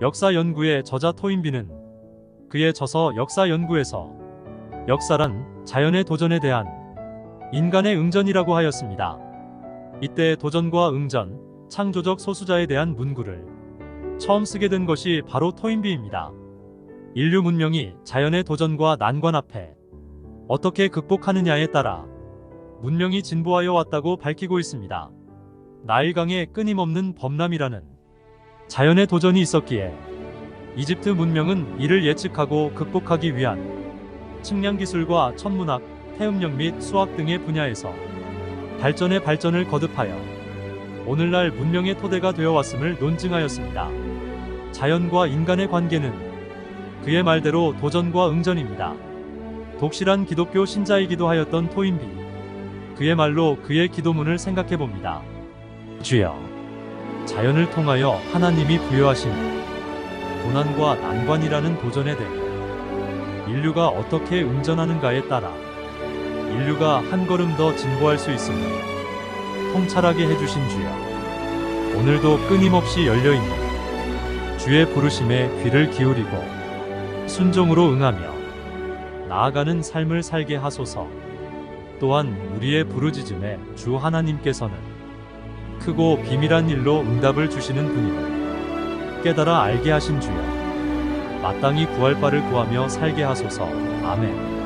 역사 연구의 저자 토인비는 그의 저서 역사 연구에서 역사란 자연의 도전에 대한 인간의 응전이라고 하였습니다. 이때 도전과 응전, 창조적 소수자에 대한 문구를 처음 쓰게 된 것이 바로 토인비입니다. 인류 문명이 자연의 도전과 난관 앞에 어떻게 극복하느냐에 따라 문명이 진보하여 왔다고 밝히고 있습니다. 나일강의 끊임없는 범람이라는 자연의 도전이 있었기에 이집트 문명은 이를 예측하고 극복하기 위한 측량 기술과 천문학, 태음력 및 수학 등의 분야에서 발전의 발전을 거듭하여 오늘날 문명의 토대가 되어 왔음을 논증하였습니다. 자연과 인간의 관계는 그의 말대로 도전과 응전입니다. 독실한 기독교 신자이기도 하였던 토인비. 그의 말로 그의 기도문을 생각해 봅니다. 주여, 자연을 통하여 하나님이 부여하신 고난과 난관이라는 도전에 대해 인류가 어떻게 응전하는가에 따라 인류가 한 걸음 더 진보할 수 있음을 통찰하게 해주신 주여. 오늘도 끊임없이 열려있는 주의 부르심에 귀를 기울이고 순종으로 응하며 나아가는 삶을 살게 하소서. 또한 우리의 부르짖음에 주 하나님께서는 크고 비밀한 일로 응답을 주시는 분임을 깨달아 알게 하신 주여. 마땅히 구할 바를 구하며 살게 하소서. 아멘.